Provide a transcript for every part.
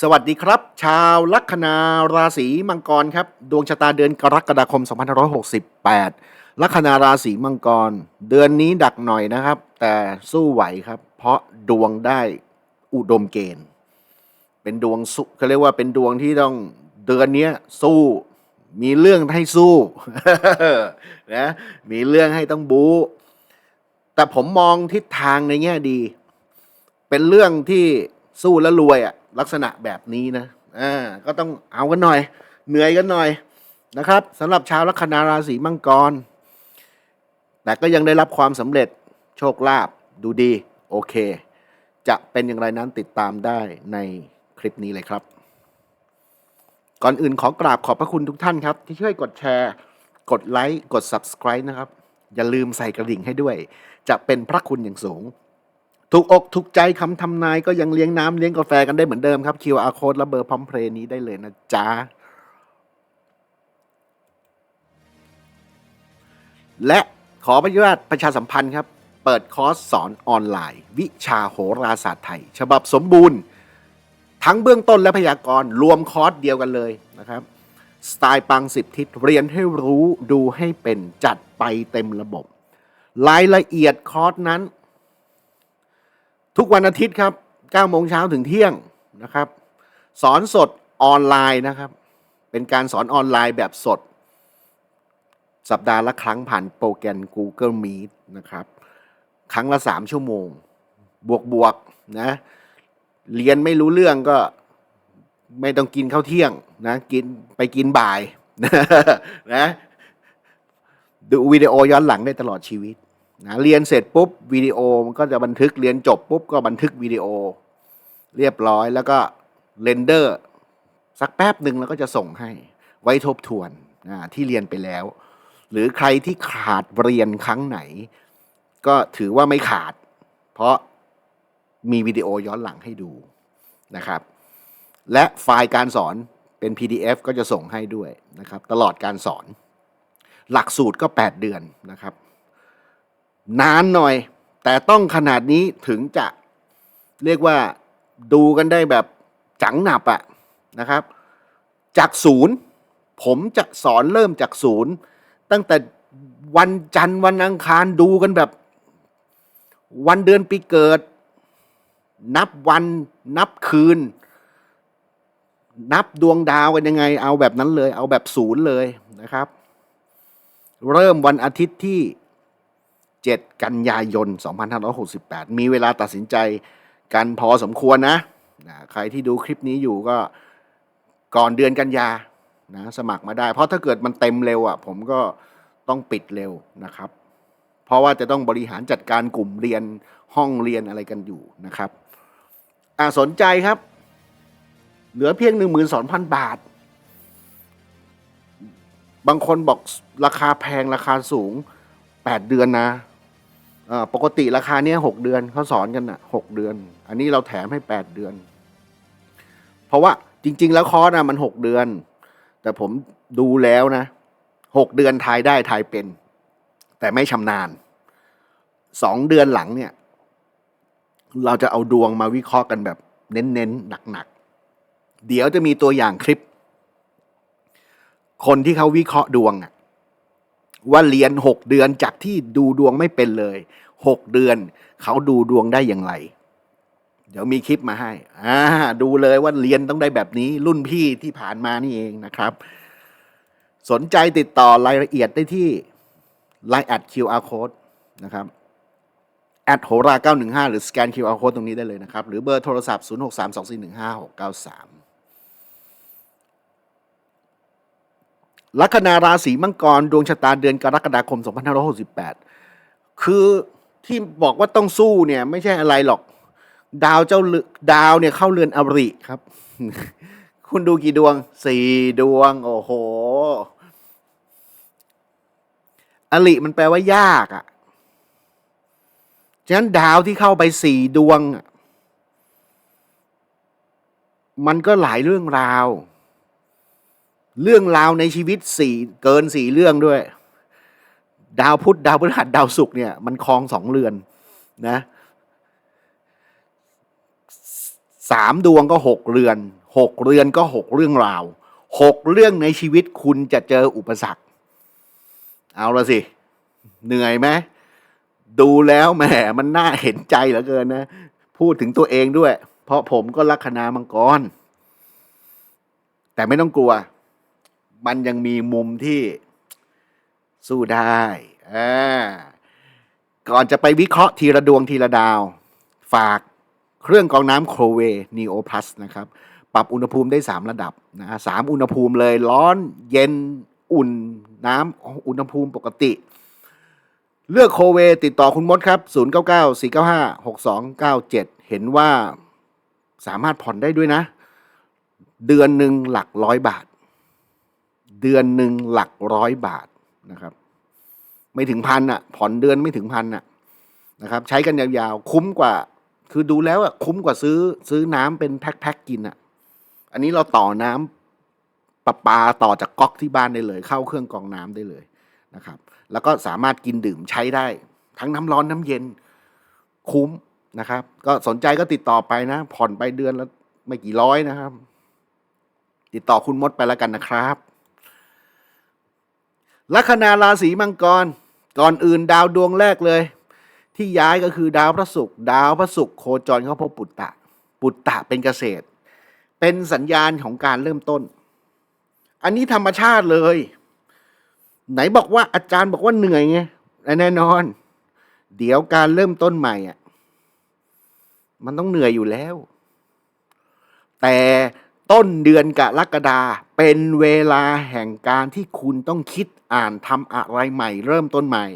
สวัสดีครับ ชาวลัคนาราศีมังกรครับ ดวงชะตาเดือนกรกฎาคม 2568 ลัคนาราศีมังกร เดือนนี้ดักหน่อยนะครับ แต่สู้ไหวครับ เพราะดวงได้อุดมเกณฑ์ เป็นดวงสุเขาเรียกว่าเป็นดวงที่ต้องเดือนนี้สู้มีเรื่องให้สู้นะมีเรื่องให้ต้องบู๊แต่ผมมองทิศทางในแง่ดี เป็นเรื่องที่สู้แล้วรวยอะ ลักษณะแบบนี้นะอ่าก็ต้องเอากันหน่อย เหนื่อยกันหน่อยนะครับสำหรับชาวลัคนาราศีมังกร แต่ก็ยังได้รับความสำเร็จโชคลาภดูดี โอเค จะเป็นอย่างไรนั้นติดตามได้ในคลิปนี้เลยครับ ก่อนอื่นขอกราบขอบพระคุณทุกท่านครับ ที่ช่วยกดแชร์ กดไลค์ กด Subscribe นะครับ อย่าลืมใส่กระดิ่งให้ด้วย จะเป็นพระคุณอย่างสูง ถูกอกถูกใจคำทำนายก็ยังเลี้ยงน้ำเลี้ยงกาแฟกันได้เหมือนเดิมครับ QR code และเบอร์พร้อมเพลย์นี้ได้เลยนะจ๊ะ และขอประยุทประชาสัมพันธ์ครับ เปิดคอร์สสอนออนไลน์ วิชาโหราศาสตร์ไทย ฉบับสมบูรณ์ ทั้งเบื้องต้นและพยากรณ์รวมคอร์สเดียวกันเลยนะครับ สไตล์ปังสิบทิศเรียนให้รู้ดูให้เป็นจัดไปเต็มระบบ รายละเอียดคอร์สนั้น ทุกวันอาทิตย์ครับ9โมงเช้าถึงเที่ยงนะครับ สอนสดออนไลน์นะครับ เป็นการสอนออนไลน์แบบสด สัปดาห์ละครั้งผ่านโปรแกรม Google Meet นะครับ ครั้งละ 3 ชั่วโมง บวกบวกๆนะเรียนไม่รู้เรื่องก็ไม่ต้องกินข้าวเที่ยงนะกินไปกินบ่ายนะดูวิดีโอย้อนหลังได้ตลอดชีวิต นะเรียนเสร็จปุ๊บวิดีโอมันก็จะบันทึกเรียนจบปุ๊บก็บันทึกวิดีโอ เรียบร้อยแล้วก็เรนเดอร์สักแป๊บหนึ่งแล้วก็จะส่งให้ไว้ทบทวนนะที่เรียนไปแล้ว หรือใครที่ขาดเรียนครั้งไหน ก็ถือว่าไม่ขาด เพราะมีวิดีโอย้อนหลังให้ดูนะครับ และไฟล์การสอนเป็น PDF ก็จะส่งให้ด้วยนะครับ ตลอดการสอน หลักสูตรก็ 8 เดือนนะครับ นานหน่อย แต่ต้องขนาดนี้ถึงจะเรียกว่าดูกันได้แบบจังหนับอะนะครับ จากศูนย์ผมจะสอนเริ่มจากศูนย์ตั้งแต่วันจันทร์วันอังคารดูกันแบบ วันเดือนปีเกิด นับวันนับคืน นับดวงดาวกันยังไง เอาแบบนั้นเลย เอาแบบศูนย์เลยนะครับ เริ่มวันอาทิตย์ที่ 7 กันยายน 2568 มีเวลาตัดสินใจกันพอสมควรนะนะใครที่ดูคลิปนี้อยู่ก็ก่อนเดือนกันยานะสมัครมาได้ เพราะถ้าเกิดมันเต็มเร็วอะผมก็ต้องปิดเร็วนะครับ เพราะว่าจะต้องบริหารจัดการกลุ่มเรียนห้องเรียนอะไรกันอยู่นะครับอ่าสนใจครับ เหลือเพียง 12,000 บาท บางคนบอกราคาแพงราคาสูง 8 เดือนนะ ปกติราคาเนี้ย6เดือนเขาสอนกันนะ6เดือน อันนี้เราแถมให้8เดือน เพราะว่าจริง ๆ แล้วคอร์สนะมัน6เดือน แต่ผมดูแล้วนะ6เดือนทายได้ทายเป็น แต่ไม่ชำนาญ2เดือนหลังเนี่ย เราจะเอาดวงมาวิเคราะห์กันแบบเน้นๆหนักๆเดี๋ยวจะมีตัวอย่างคลิป คนที่เขาวิเคราะห์ดวงอะ ว่าเรียนหกเดือนจากที่ดูดวงไม่เป็นเลยหกเดือนเขาดูดวงได้อย่างไร เดี๋ยวมีคลิปมาให้อ่าดูเลยว่าเรียนต้องได้แบบนี้ รุ่นพี่ที่ผ่านมานี่เองนะครับ สนใจติดต่อรายละเอียดได้ที่ Line แอด QR code นะครับแอดโหรา915 หรือสแกน QR code ตรงนี้ได้เลยนะครับ หรือเบอร์โทรศัพท์ 0632415693 ลัคนาราศีมังกรดวงชะตาเดือนกรกฎาคม 2568 คือที่บอกว่าต้องสู้เนี่ย ไม่ใช่อะไรหรอก ดาวเจ้าเรืดาวเนี่ยเข้าเรือนอริครับ คุณดูกี่ดวงสี่ดวง โอ้โห อริมันแปลว่ายากอะ่ะฉะนั้นดาวที่เข้าไปสี่ดวง มันก็หลายเรื่องราว เรื่องราวในชีวิตสี่เกินสี่เรื่องด้วย ดาวพุธดาวพฤหัสดาวศุกร์เนี่ยมันคลองสองเรือนนะสามดวงก็หกเรือนหกเรือนก็หกเรื่องราวหกเรื่องในชีวิตคุณจะเจออุปสรรค เอาละสิ เหนื่อยไหมดูแล้วแหมมันน่าเห็นใจเหลือเกินนะ พูดถึงตัวเองด้วย เพราะผมก็ลัคนามังกร แต่ไม่ต้องกลัว มันยังมีมุมที่สู้ได้อ่าก่อนจะไปวิเคราะห์ทีละดวงทีละดาว ฝากเครื่องกรองน้ำโครเว Neo Plus นะครับ ปรับอุณหภูมิได้ 3 ระดับนะสามอุณหภูมิเลยร้อนเย็นอุ่นน้ำอุณหภูมิปกติ เลือกโคเวติดต่อคุณมดครับ 099 495 6297 เห็นว่าสามารถผ่อนได้ด้วยนะ เดือนหนึ่งหลักร้อยบาท เดือนหนึ่งหลักร้อยบาทนะครับ ไม่ถึงพันอะ ผ่อนเดือนไม่ถึงพันอะนะครับ ใช้กันยาวๆ คุ้มกว่า คือดูแล้วอะคุ้มกว่าซื้อซื้อน้ำเป็นแพ็คๆกินอะ อันนี้เราต่อน้ำประปาต่อจากก๊อกที่บ้านได้เลย เข้าเครื่องกรองน้ำได้เลยนะครับ แล้วก็สามารถกินดื่มใช้ได้ ทั้งน้ำร้อนน้ำเย็นคุ้มนะครับ ก็สนใจก็ติดต่อไปนะ ผ่อนไปเดือนละไม่กี่ร้อยนะครับ ติดต่อคุณมดไปแล้วกันนะครับ ลัคนาราศีมังกร ก่อนอื่นดาวดวงแรกเลย ที่ย้ายก็คือดาวพระศุกร์ดาวพระศุกร์โคจรเข้าพบปุตตะ ปุตตะเป็นเกษตร เป็นสัญญาณของการเริ่มต้น อันนี้ธรรมชาติเลย ไหนบอกว่าอาจารย์บอกว่าเหนื่อยไงแน่นอน เดี๋ยวการเริ่มต้นใหม่อะมันต้องเหนื่อยอยู่แล้ว แต่ ต้นเดือนกรกฎาเป็นเวลาแห่งการที่คุณต้องคิดอ่านทำอะไรใหม่ เริ่มต้นใหม่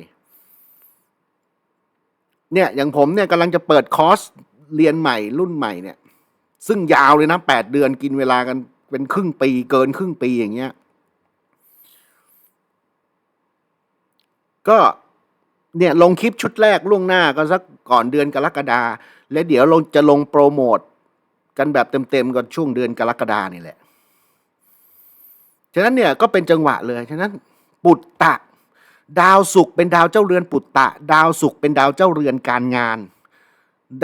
เนี่ยอย่างผมเนี่ยกำลังจะเปิดคอร์สเรียนใหม่รุ่นใหม่เนี่ย ซึ่งยาวเลยนะแปดเดือนกินเวลากันเป็นครึ่งปีเกินครึ่งปีอย่างเงี้ย ก็เนี่ยลงคลิปชุดแรกล่วงหน้าก็สักก่อนเดือนกรกฎาและเดี๋ยวลงจะลงโปรโมท กันแบบเต็มๆก่อนช่วงเดือนกรกฎานี่แหละ ฉะนั้นเนี่ยก็เป็นจังหวะเลย ฉะนั้นปุตตะ ดาวศุกร์เป็นดาวเจ้าเรือนปุตตะ ดาวศุกร์เป็นดาวเจ้าเรือนการงาน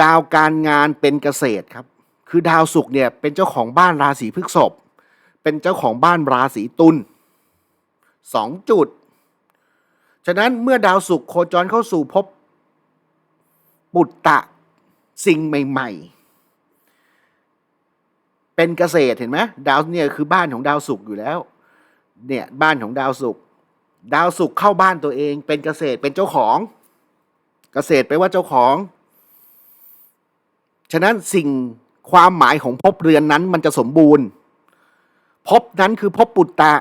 ดาวการงานเป็นเกษตรครับ คือดาวศุกร์เนี่ยเป็นเจ้าของบ้านราศีพฤษภ เป็นเจ้าของบ้านราศีตุลสองจุด ฉะนั้นเมื่อดาวศุกร์โคจรเข้าสู่ภพปุตตะสิ่งใหม่ ๆ เป็นเกษตรเห็นไหมดาวเนี่ยคือบ้านของดาวศุกร์อยู่แล้ว เนี่ยบ้านของดาวศุกร์ดาวศุกร์เข้าบ้านตัวเอง เป็นเกษตรเป็นเจ้าของ เกษตรแปลว่าเจ้าของ ฉะนั้นสิ่งความหมายของภพเรือนนั้นมันจะสมบูรณ์ภพนั้นคือภพปุตตะ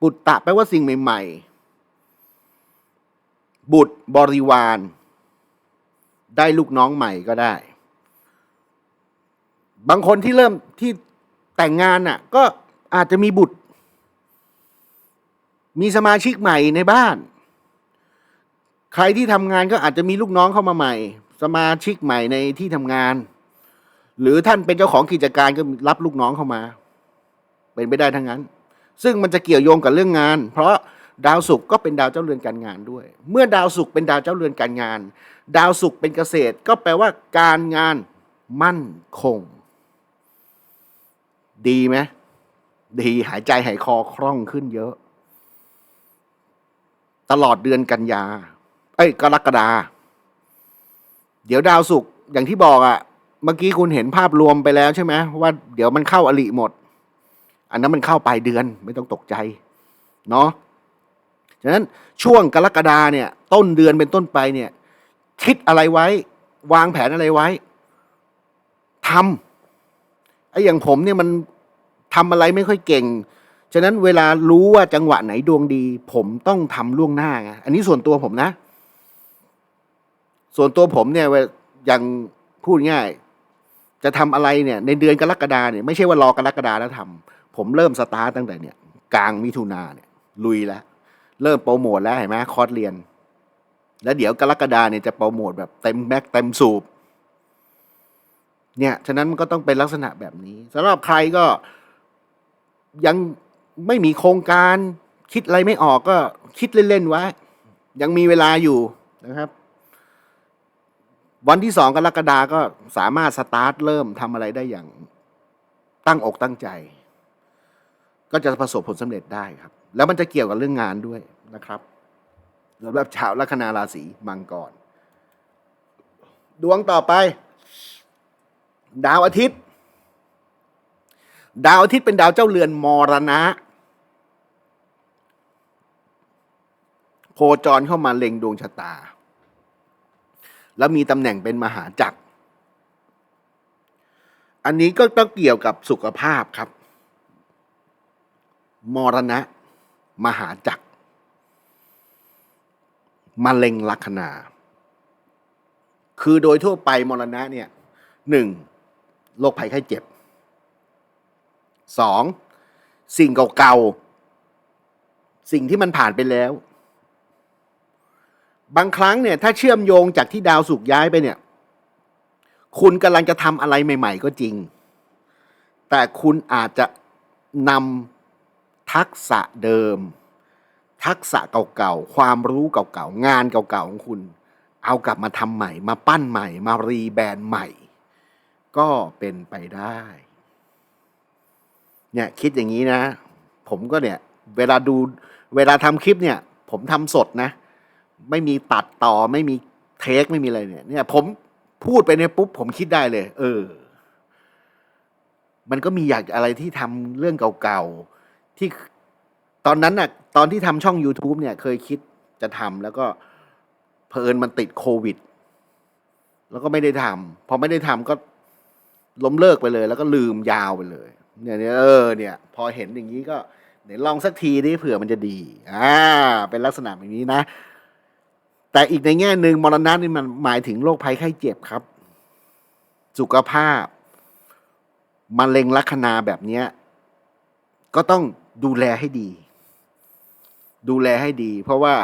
ปุตตะแปลว่าสิ่งใหม่ ๆ บุตรบริวาร ได้ลูกน้องใหม่ก็ได้ บางคนที่เริ่มที่แต่งงานน่ะ ก็อาจจะมีบุตร มีสมาชิกใหม่ในบ้าน ใครที่ทำงานก็อาจจะมีลูกน้องเข้ามาใหม่ สมาชิกใหม่ในที่ทำงาน หรือท่านเป็นเจ้าของกิจการก็รับลูกน้องเข้ามา เป็นไปได้ทั้งนั้น ซึ่งมันจะเกี่ยวโยงกับเรื่องงาน เพราะดาวศุกร์ก็เป็นดาวเจ้าเรือนการงานด้วย เมื่อดาวศุกร์เป็นดาวเจ้าเรือนการงาน ดาวศุกร์เป็นเกษตร ก็แปลว่าการงานมั่นคง ดีไหมดีหายใจหายคอคล่องขึ้นเยอะ ตลอดเดือนกันยา เอ้ย กรกฎาเดี๋ยวดาวศุกอย่างที่บอกอะ่ะ เมื่อกี้คุณเห็นภาพรวมไปแล้วใช่ไหมว่าเดี๋ยวมันเข้าอลิหมด อันนั้นมันเข้าปลายเดือนไม่ต้องตกใจ เนาะฉะนั้นช่วงกรกฎาเนี่ย ต้นเดือนเป็นต้นไปเนี่ย คิดอะไรไว้ วางแผนอะไรไว้ทำ อ้อย่างผมเนี่ยมันทำอะไรไม่ค่อยเก่ง ฉะนั้นเวลารู้ว่าจังหวะไหนดวงดี ผมต้องทำล่วงหน้าไงอันนี้ส่วนตัวผมนะ ส่วนตัวผมเนี่ยอย่างพูดง่าย จะทำอะไรเนี่ย ในเดือนกรกฎาเนี่ยไม่ใช่ว่ารอกรกฎาแล้วทำผมเริ่มสตาร์ตตั้งแต่เนี่ย กลางมิถุนาเนี่ยลุยแล้วเริ่มโปรโมทแล้วเห็นไหมคอร์สเรียน แล้วเดี๋ยวกรกฎาเนี่ยจะโปรโมทแบบเต็มแม็กเต็มสูบ เนี่ยฉะนั้นมันก็ต้องเป็นลักษณะแบบนี้สำหรับใครก็ยังไม่มีโครงการคิดอะไรไม่ออกก็คิดเล่นๆไว้ยังมีเวลาอยู่นะครับ วันที่สองกรกฎาก็สามารถสตาร์ทเริ่มทำอะไรได้อย่างตั้งอกตั้งใจ ก็จะประสบผลสำเร็จได้ครับ แล้วมันจะเกี่ยวกับเรื่องงานด้วยนะครับสำหรับชาวลัคนาราศีมังกร ดวงต่อไป ดาวอาทิตย์ ดาวอาทิตย์เป็นดาวเจ้าเรือนมรณะ โคจรเข้ามาเล็งดวงชะตา แล้วมีตำแหน่งเป็นมหาจักร อันนี้ก็ต้องเกี่ยวกับสุขภาพครับ มรณะ มหาจักรมะเร็งลัคนา คือโดยทั่วไปมรณะเนี่ยหนึ่ง โรคภัยไข้เจ็บสองสิ่งเก่าๆ สิ่งที่มันผ่านไปแล้ว บางครั้งเนี่ย ถ้าเชื่อมโยงจากที่ดาวสุกย้ายไปเนี่ย คุณกำลังจะทำอะไรใหม่ ๆ ก็จริง แต่คุณอาจจะนำทักษะเดิม ทักษะเก่าๆ ความรู้เก่าๆ งานเก่าๆ ของคุณ เอากลับมาทำใหม่ มาปั้นใหม่ มารีแบรนด์ใหม่ ก็เป็นไปได้ เนี่ยคิดอย่างนี้นะ ผมก็เนี่ย เวลาดูเวลาทำคลิปเนี่ย ผมทำสดนะ ไม่มีตัดต่อไม่มีเทคไม่มีอะไรเนี่ย เนี่ย ผมพูดไปเนี่ยปุ๊บผมคิดได้เลย เออ มันก็มีอยากอะไรที่ทำเรื่องเก่าๆ ที่ตอนนั้นน่ะ ตอนที่ทำช่อง YouTube เนี่ย เคยคิดจะทำแล้วก็เพอิญมันติดโควิด แล้วก็ไม่ได้ทำพอไม่ได้ทำก็ ล้มเลิกไปเลย แล้วก็ลืมยาวไปเลย เนี่ยเนี่ยเออเนี่ย พอเห็นอย่างนี้ก็เดี๋ยวลองสักทีดิเผื่อมันจะดีอ่าเป็นลักษณะแบบนี้นะ แต่อีกในแง่หนึ่งมรณะนี่มันหมายถึงโรคภัยไข้เจ็บครับ สุขภาพมะเร็งลัคนาแบบเนี้ยก็ต้องดูแลให้ดี ดูแลให้ดี เพราะว่า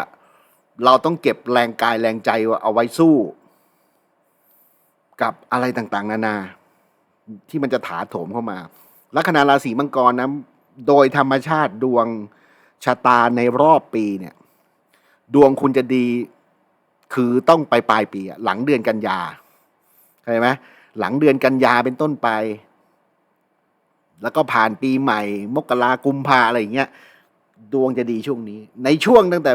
เราต้องเก็บแรงกายแรงใจเอาไว้สู้ กับอะไรต่างๆ นานา ที่มันจะถาโถมเข้ามา ลัคนาราศีมังกรนะโดยธรรมชาติดวงชะตาในรอบปีเนี่ย ดวงคุณจะดีคือต้องไปปลายปีอะหลังเดือนกันยาเข้าใจไหมหลังเดือนกันยาเป็นต้นไป แล้วก็ผ่านปีใหม่ มกรากุมภาอะไรอย่างเงี้ยดวงจะดีช่วงนี้ ในช่วงตั้งแต่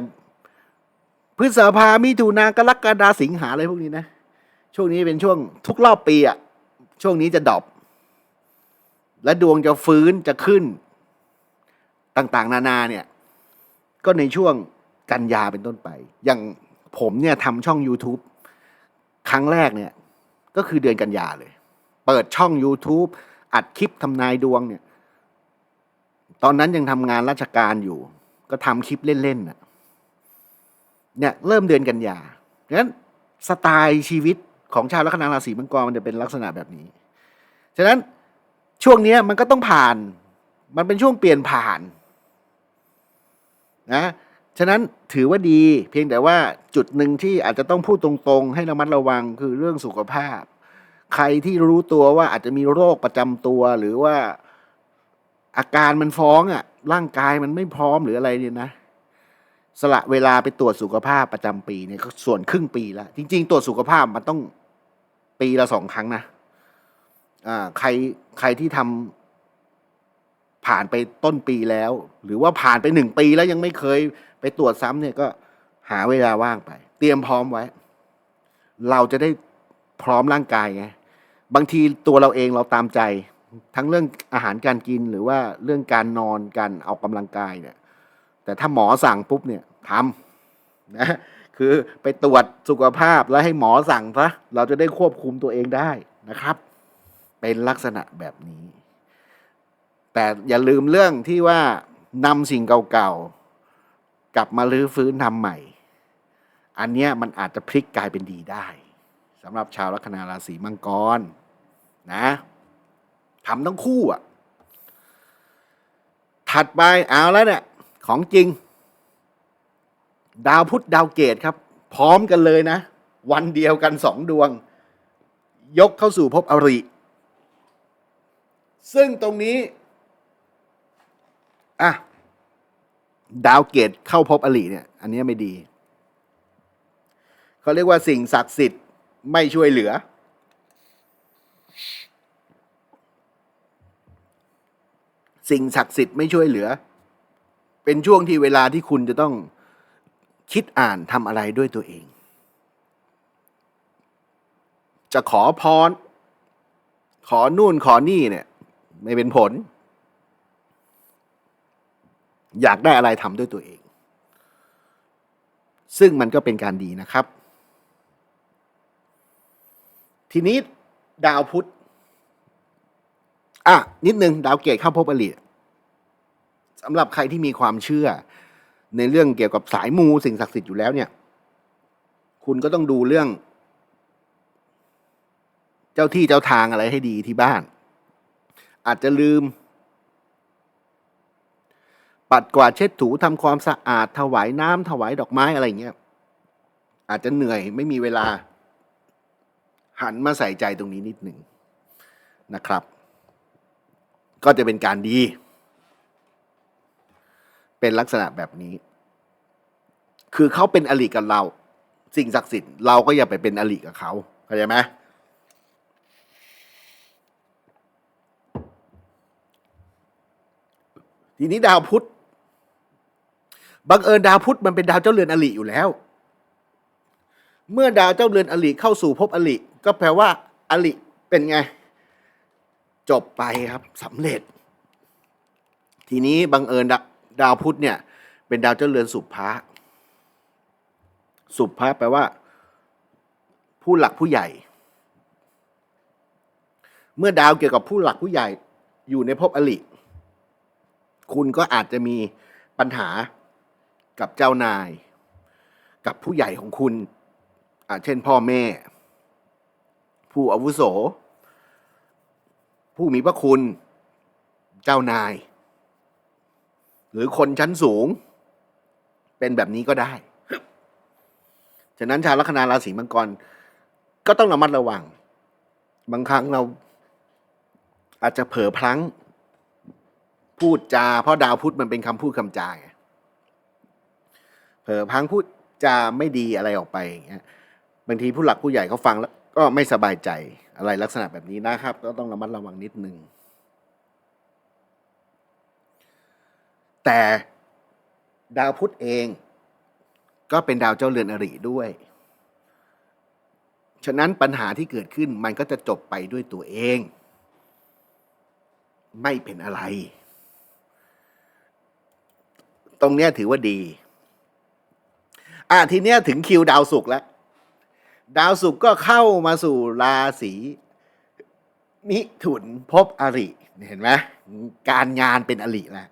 พฤษภามิถุนากรกฎาสิงหาอะไรพวกนี้นะ ช่วงนี้เป็นช่วงทุกรอบปีอะ ช่วงนี้จะดรอปและดวงจะฟื้นจะขึ้น ต่างๆ นานาเนี่ย ก็ในช่วงกันยาเป็นต้นไป อย่างผมเนี่ยทำช่อง YouTube ครั้งแรกเนี่ย ก็คือเดือนกันยาเลย เปิดช่อง YouTube อัดคลิปทำนายดวงเนี่ย ตอนนั้นยังทำงานราชการอยู่ ก็ทำคลิปเล่นๆน่ะเนี่ยเริ่มเดือนกันยาดังนั้นสไตล์ชีวิต ของชาวลัคนาราศีมังกรมันจะเป็นลักษณะแบบนี้ ฉะนั้นช่วงนี้มันก็ต้องผ่าน มันเป็นช่วงเปลี่ยนผ่านนะ ฉะนั้นถือว่าดี เพียงแต่ว่าจุดหนึ่งที่อาจจะต้องพูดตรงๆ ให้ระมัดระวังคือเรื่องสุขภาพ ใครที่รู้ตัวว่าอาจจะมีโรคประจำตัวหรือว่าอาการมันฟ้องอะ ร่างกายมันไม่พร้อมหรืออะไรเนี่ยนะสละเวลาไปตรวจสุขภาพประจำปีเนี่ยก็ส่วนครึ่งปีแล้ว จริง ๆ ตรวจสุขภาพมันต้อง ปีละสองครั้งนะอ่าใครใครที่ทำผ่านไปต้นปีแล้ว หรือว่าผ่านไปหนึ่งปีแล้วยังไม่เคยไปตรวจซ้ำเนี่ยก็หาเวลาว่างไป เตรียมพร้อมไว้ เราจะได้พร้อมร่างกายไงบางทีตัวเราเองเราตามใจ ทั้งเรื่องอาหารการกินหรือว่าเรื่องการนอนการเอากำลังกายเนี่ย แต่ถ้าหมอสั่งปุ๊บเนี่ยทำนะ คือไปตรวจสุขภาพแล้วให้หมอสั่งซะเราจะได้ควบคุมตัวเองได้นะครับ เป็นลักษณะแบบนี้ แต่อย่าลืมเรื่องที่ว่านำสิ่งเก่าๆ กลับมาลื้อฟื้นทำใหม่ อันเนี้ยมันอาจจะพลิกกลายเป็นดีได้สำหรับชาวลัคนาราศีมังกรนะทำทั้งคู่อะถัดไปเอาแล้วเนี่ยของจริง ดาวพุธดาวเกตครับ พร้อมกันเลยนะ วันเดียวกันสองดวง ยกเข้าสู่ภพอริ ซึ่งตรงนี้อะดาวเกตเข้าภพอริเนี่ย อันนี้ไม่ดี เขาเรียกว่าสิ่งศักดิ์สิทธิ์ไม่ช่วยเหลือ สิ่งศักดิ์สิทธิ์ไม่ช่วยเหลือ เป็นช่วงที่เวลาที่คุณจะต้อง คิดอ่านทำอะไรด้วยตัวเอง จะขอพร ขอนู่นขอนี่เนี่ย ไม่เป็นผล อยากได้อะไรทำด้วยตัวเอง ซึ่งมันก็เป็นการดีนะครับ ทีนี้ดาวพุธอะนิดนึงดาวเกตเข้าพบอลิสำหรับใครที่มีความเชื่อ ในเรื่องเกี่ยวกับสายมูสิ่งศักดิ์สิทธิ์อยู่แล้วเนี่ย คุณก็ต้องดูเรื่อง เจ้าที่เจ้าทางอะไรให้ดีที่บ้าน อาจจะลืม ปัดกวาดเช็ดถูทำความสะอาดถวายน้ำถวายดอกไม้อะไรเงี้ยอาจจะเหนื่อยไม่มีเวลา หันมาใส่ใจตรงนี้นิดหนึ่งนะครับ ก็จะเป็นการดี เป็นลักษณะแบบนี้ คือเขาเป็นอลิกับเรา สิ่งศักดิ์สิทธิ์เราก็อย่าไปเป็นอลิกับเขาเข้าใจไหมทีนี้ดาวพุธบังเอิญดาวพุธมันเป็นดาวเจ้าเรือนอลิอยู่แล้ว เมื่อดาวเจ้าเรือนอลิเข้าสู่ภพอลิก็แปลว่าอลิเป็นไง จบไปครับสำเร็จ ทีนี้บังเอิญ ดาวพุธเนี่ย เป็นดาวเจ้าเรือนสุภะสุภะแปลว่า ผู้หลักผู้ใหญ่ เมื่อดาวเกี่ยวกับผู้หลักผู้ใหญ่อยู่ในภพอลิคุณก็อาจจะมีปัญหากับเจ้านาย กับผู้ใหญ่ของคุณอาเช่นพ่อแม่ ผู้อาวุโส ผู้มีพระคุณ เจ้านาย หรือคนชั้นสูง เป็นแบบนี้ก็ได้ ฉะนั้นชาวลัคนาราศีมังกร ก็ต้องระมัดระวัง บางครั้งเราอาจจะเผลอพลั้ง พูดจา เพราะดาวพุธมันเป็นคำพูดคำจาไงเผลอพลั้งพูดจาไม่ดีอะไรออกไปอย่างเงี้ยบางทีผู้หลักผู้ใหญ่เขาฟังแล้วก็ไม่สบายใจอะไรลักษณะแบบนี้นะครับ ก็ต้องระมัดระวังนิดนึง แต่ดาวพุธเอง ก็เป็นดาวเจ้าเรือนอริด้วย ฉะนั้นปัญหาที่เกิดขึ้นมันก็จะจบไปด้วยตัวเอง ไม่เป็นอะไร ตรงเนี้ยถือว่าดี อะทีเนี้ยถึงคิวดาวศุกร์แล้ว ดาวศุกร์ก็เข้ามาสู่ราศีมิถุนภพอริ เห็นไหมการงานเป็นอริแล้ว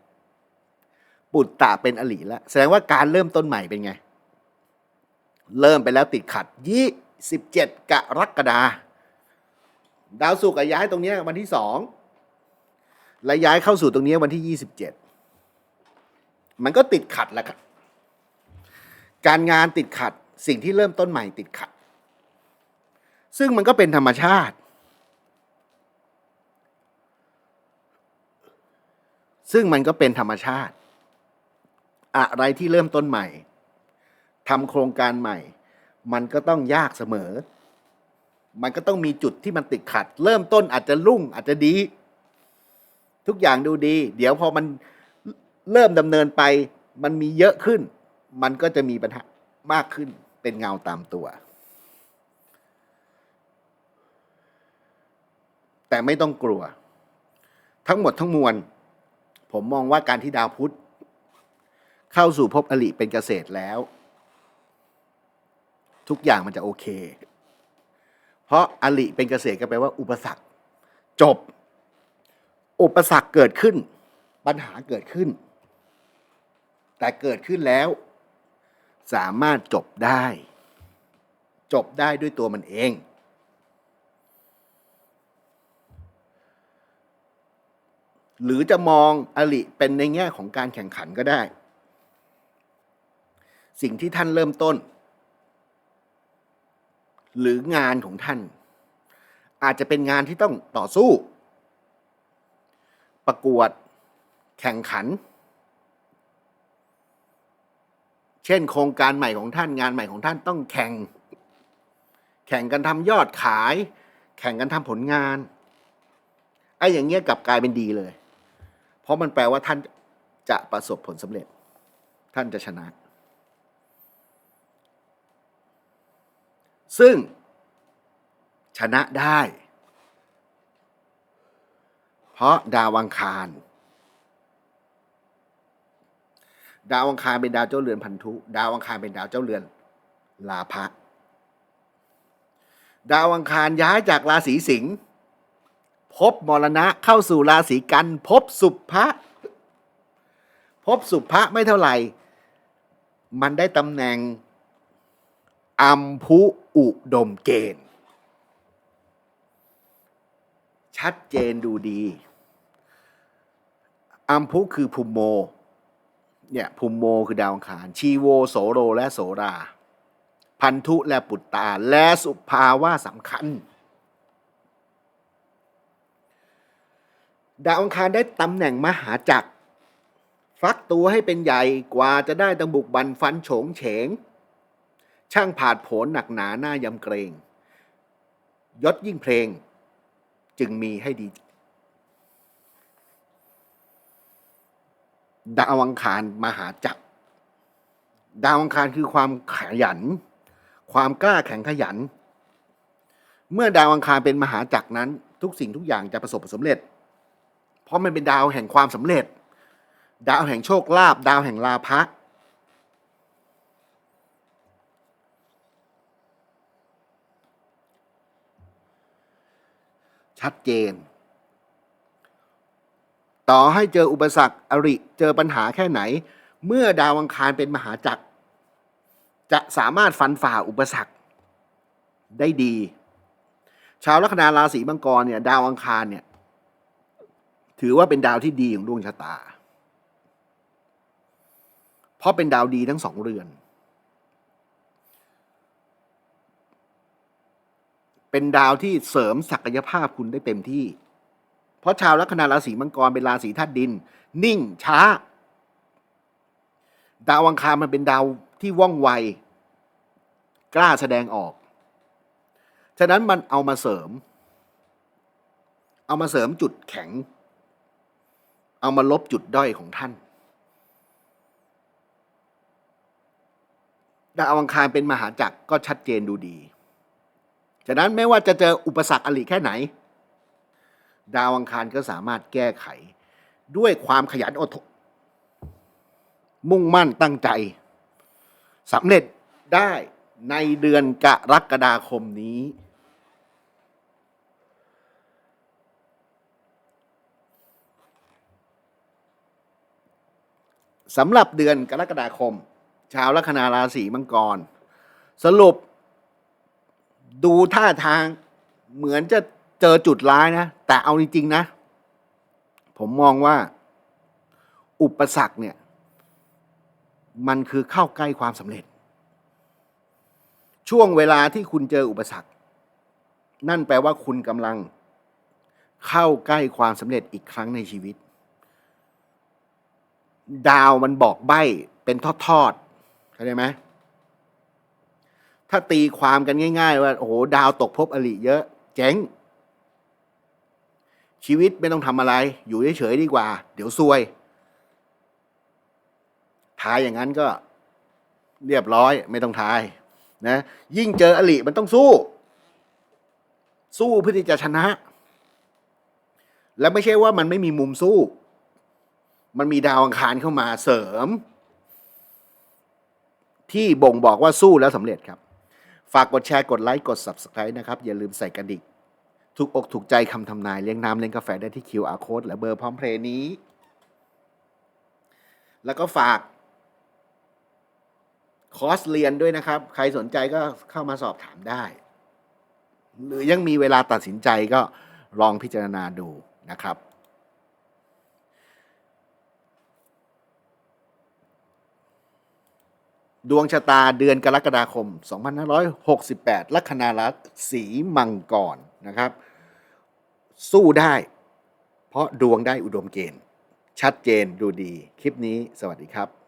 ปุตตะเป็นอริแล้ว แสดงว่าการเริ่มต้นใหม่เป็นไง เริ่มไปแล้วติดขัดยี่สิบเจ็ดกรกฎาดาวศุกร์ย้ายตรงนี้วันที่สองและย้ายเข้าสู่ตรงนี้วันที่ยี่สิบเจ็ดมันก็ติดขัดแล้วครับ การงานติดขัดสิ่งที่เริ่มต้นใหม่ติดขัด ซึ่งมันก็เป็นธรรมชาติ ซึ่งมันก็เป็นธรรมชาติ อะไรที่เริ่มต้นใหม่ทำโครงการใหม่ มันก็ต้องยากเสมอ มันก็ต้องมีจุดที่มันติดขัด เริ่มต้นอาจจะรุ่งอาจจะดี ทุกอย่างดูดี เดี๋ยวพอมันเริ่มดำเนินไป มันมีเยอะขึ้น มันก็จะมีปัญหามากขึ้นเป็นเงาตามตัว แต่ไม่ต้องกลัว ทั้งหมดทั้งมวล ผมมองว่าการที่ดาวพุธ เข้าสู่ภพอลิเป็นเกษตรแล้ว ทุกอย่างมันจะโอเค เพราะอลิเป็นเกษตรก็แปลว่า อุปสรรค จบ อุปสรรคเกิดขึ้น ปัญหาเกิดขึ้น แต่เกิดขึ้นแล้ว สามารถจบได้ จบได้ด้วยตัวมันเองหรือจะมองอลิเป็นในแง่ของการแข่งขันก็ได้ สิ่งที่ท่านเริ่มต้น หรืองานของท่าน อาจจะเป็นงานที่ต้องต่อสู้ ประกวดแข่งขัน เช่น โครงการใหม่ของท่านงานใหม่ของท่านต้องแข่ง แข่งกันทำยอดขาย แข่งกันทำผลงานไอ้อย่างเงี้ยกลับกลายเป็นดีเลย เพราะมันแปลว่าท่านจะประสบผลสำเร็จ ท่านจะชนะ ซึ่ง ชนะได้ เพราะดาวอังคาร ดาวอังคารเป็นดาวเจ้าเรือนพันธุ ดาวอังคารเป็นดาวเจ้าเรือนลาภะดาวอังคารย้ายจากราศีสิงห์พบมรณะเข้าสู่ราศีกันพบสุภะพบสุภะไม่เท่าไหร่ มันได้ตำแหน่ง อัมพุอุดมเกณฑ์ ชัดเจนดูดี อัมพุคือภูมโม เนี่ยภูมโมคือดาวอังคาร ชีโวโสโรและโสรา พันธุและปุตตา และสุภาวะสำคัญ ดาวอังคารได้ตำแหน่งมหาจักรฟักตัวให้เป็นใหญ่กว่าจะได้ตังบุกบันฟันโฉงเฉง ช่างผาดโผนหนักหนาหน้ายำเกรง ยศยิ่งเพลง จึงมีให้ดีดาวอังคารมหาจักร ดาวอังคารคือความขยัน ความกล้าแข็งขยัน เมื่อดาวอังคารเป็นมหาจักรนั้น ทุกสิ่งทุกอย่างจะประสบผลสำเร็จ เพราะมันเป็นดาวแห่งความสำเร็จ ดาวแห่งโชคลาภดาวแห่งลาภะ ชัดเจน ต่อให้เจออุปสรรคอริเจอปัญหาแค่ไหน เมื่อดาวอังคารเป็นมหาจักร จะสามารถฟันฝ่าอุปสรรคได้ดี ชาวลัคนาราศีมังกรเนี่ยดาวอังคารเนี่ยถือว่าเป็นดาวที่ดีของดวงชะตา เพราะเป็นดาวดีทั้งสองเรือน เป็นดาวที่เสริมศักยภาพคุณได้เต็มที่ เพราะชาวลัคนาราศีมังกรเป็นราศีธาตุดิน นิ่งช้า ดาวอังคารมันเป็นดาวที่ว่องไว กล้าแสดงออก ฉะนั้นมันเอามาเสริม เอามาเสริมจุดแข็ง เอามาลบจุดด้อยของท่านดาวอังคารเป็นมหาจักรก็ชัดเจนดูดี ฉะนั้นไม่ว่าจะเจออุปสรรคอลิแค่ไหน ดาวอังคารก็สามารถแก้ไข ด้วยความขยันอดทนมุ่งมั่นตั้งใจสำเร็จได้ในเดือนกรกฎาคมนี้ สำหรับเดือนกรกฎาคม ชาวลัคนาราศีมังกร สรุป ดูท่าทางเหมือนจะเจอจุดร้ายนะ แต่เอาจริงๆนะ ผมมองว่า อุปสรรคเนี่ย มันคือเข้าใกล้ความสำเร็จ ช่วงเวลาที่คุณเจออุปสรรค นั่นแปลว่าคุณกำลัง เข้าใกล้ความสำเร็จอีกครั้งในชีวิต ดาวมันบอกใบ้เป็นทอดๆเข้าใจไหม ถ้าตีความกันง่าย ๆ ว่าโอ้โหดาวตกภพอลิเยอะ เจ๊ง ชีวิตไม่ต้องทำอะไร อยู่เฉยๆดีกว่า เดี๋ยวซวยทายอย่างนั้นก็เรียบร้อย ไม่ต้องทายนะ ยิ่งเจออลิมันต้องสู้ สู้เพื่อที่จะชนะ แล้วไม่ใช่ว่ามันไม่มีมุมสู้ มันมีดาวอังคารเข้ามาเสริม ที่บ่งบอกว่าสู้แล้วสำเร็จครับ ฝากกดแชร์กดไลค์กด Subscribe นะครับ อย่าลืมใส่กระดิ่งถูกอกถูกใจคำทำนายเลี้ยงน้ำเลี้ยงกาแฟได้ที่ QR code และเบอร์พร้อมเพลย์นี้ แล้วก็ฝากคอร์สเรียนด้วยนะครับ ใครสนใจก็เข้ามาสอบถามได้ หรือยังมีเวลาตัดสินใจก็ลองพิจารณาดูนะครับ ดวงชะตาเดือนกรกฎาคม 2568 ลัคนาราศีมังกรนะครับ สู้ได้ เพราะดวงได้อุดมเกณฑ์ ชัดเจนดูดี คลิปนี้สวัสดีครับ